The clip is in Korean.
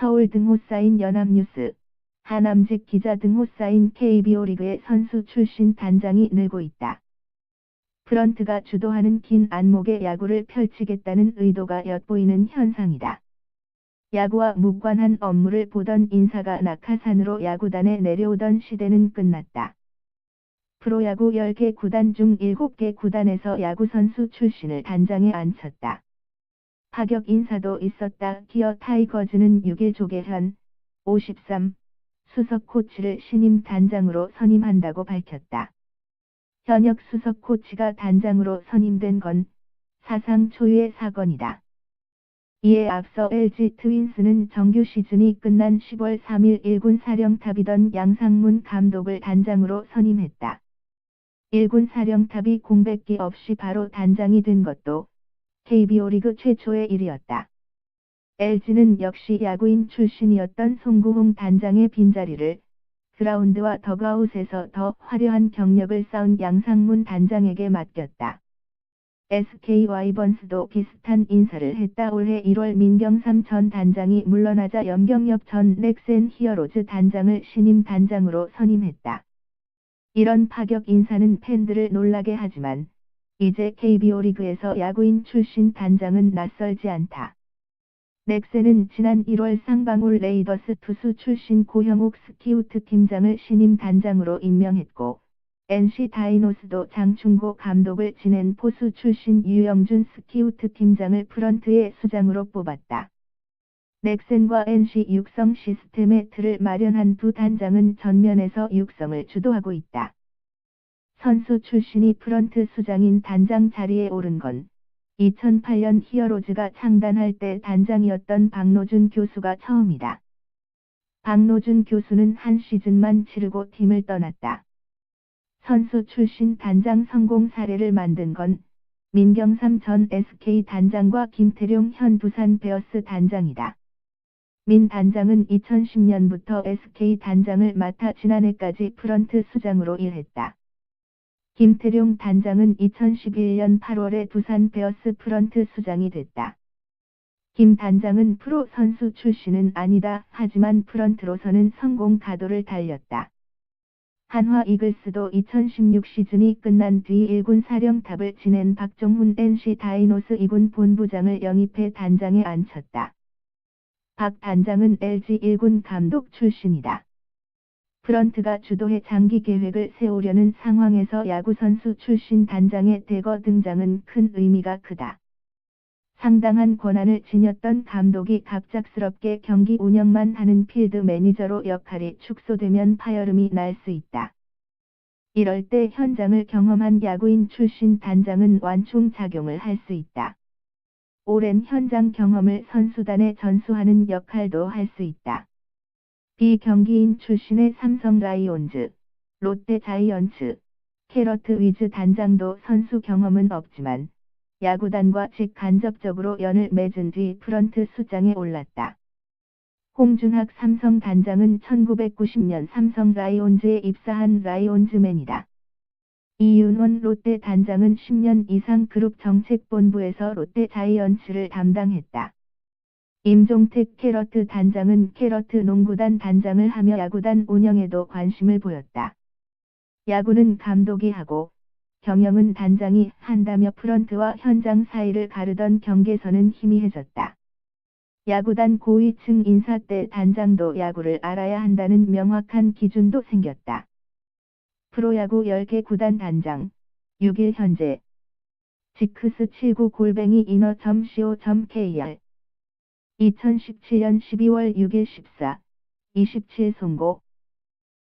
서울 등호 사인 연합뉴스, 하남직 기자 등호 사인 KBO 리그의 선수 출신 단장이 늘고 있다. 프런트가 주도하는 긴 안목의 야구를 펼치겠다는 의도가 엿보이는 현상이다. 야구와 무관한 업무를 보던 인사가 낙하산으로 야구단에 내려오던 시대는 끝났다. 프로야구 10개 구단 중 7개 구단에서 야구선수 출신을 단장에 앉혔다. 파격 인사도 있었다. 기어 타이거즈는 6일 조계현 53 수석 코치를 신임 단장으로 선임한다고 밝혔다. 현역 수석 코치가 단장으로 선임된 건 사상 초유의 사건이다. 이에 앞서 LG 트윈스는 정규 시즌이 끝난 10월 3일 1군 사령탑이던 양상문 감독을 단장으로 선임했다. 1군 사령탑이 공백기 없이 바로 단장이 된 것도 KBO 리그 최초의 일이었다. LG는 역시 야구인 출신이었던 송구홍 단장의 빈자리를 그라운드와 더그아웃에서 더 화려한 경력을 쌓은 양상문 단장에게 맡겼다. SK 와이번스도 비슷한 인사를 했다. 올해 1월 민경삼 전 단장이 물러나자 염경엽 전 넥센 히어로즈 단장을 신임 단장으로 선임했다. 이런 파격 인사는 팬들을 놀라게 하지만 이제 KBO 리그에서 야구인 출신 단장은 낯설지 않다. 넥센은 지난 1월 쌍방울 레이더스 투수 출신 고형욱 스키우트 팀장을 신임 단장으로 임명했고 NC 다이노스도 장충고 감독을 지낸 포수 출신 유영준 스키우트 팀장을 프런트의 수장으로 뽑았다. 넥센과 NC 육성 시스템의 틀을 마련한 두 단장은 전면에서 육성을 주도하고 있다. 선수 출신이 프런트 수장인 단장 자리에 오른 건 2008년 히어로즈가 창단할 때 단장이었던 박노준 교수가 처음이다. 박노준 교수는 한 시즌만 치르고 팀을 떠났다. 선수 출신 단장 성공 사례를 만든 건 민경삼 전 SK 단장과 김태룡 현 두산 베어스 단장이다. 민 단장은 2010년부터 SK 단장을 맡아 지난해까지 프런트 수장으로 일했다. 김태룡 단장은 2011년 8월에 두산 베어스 프런트 수장이 됐다. 김 단장은 프로 선수 출신은 아니다. 하지만 프런트로서는 성공 가도를 달렸다. 한화 이글스도 2016 시즌이 끝난 뒤 1군 사령탑을 지낸 박종훈 NC 다이노스 2군 본부장을 영입해 단장에 앉혔다. 박 단장은 LG 1군 감독 출신이다. 프런트가 주도해 장기 계획을 세우려는 상황에서 야구선수 출신 단장의 대거 등장은 큰 의미가 크다. 상당한 권한을 지녔던 감독이 갑작스럽게 경기 운영만 하는 필드 매니저로 역할이 축소되면 파열음이 날 수 있다. 이럴 때 현장을 경험한 야구인 출신 단장은 완충 작용을 할 수 있다. 오랜 현장 경험을 선수단에 전수하는 역할도 할 수 있다. 비경기인 출신의 삼성 라이온즈, 롯데 자이언츠, 캐러트 위즈 단장도 선수 경험은 없지만 야구단과 직간접적으로 연을 맺은 뒤 프런트 수장에 올랐다. 홍준학 삼성 단장은 1990년 삼성 라이온즈에 입사한 라이온즈맨이다. 이윤원 롯데 단장은 10년 이상 그룹 정책본부에서 롯데 자이언츠를 담당했다. 임종택 캐러트 단장은 캐러트 농구단 단장을 하며 야구단 운영에도 관심을 보였다. 야구는 감독이 하고 경영은 단장이 한다며 프런트와 현장 사이를 가르던 경계선은 희미해졌다. 야구단 고위층 인사 때 단장도 야구를 알아야 한다는 명확한 기준도 생겼다. 프로야구 10개 구단 단장 6일 현재 지크스 79 골뱅이 이너.co.kr 2017년 12월 6일 14, 27 송고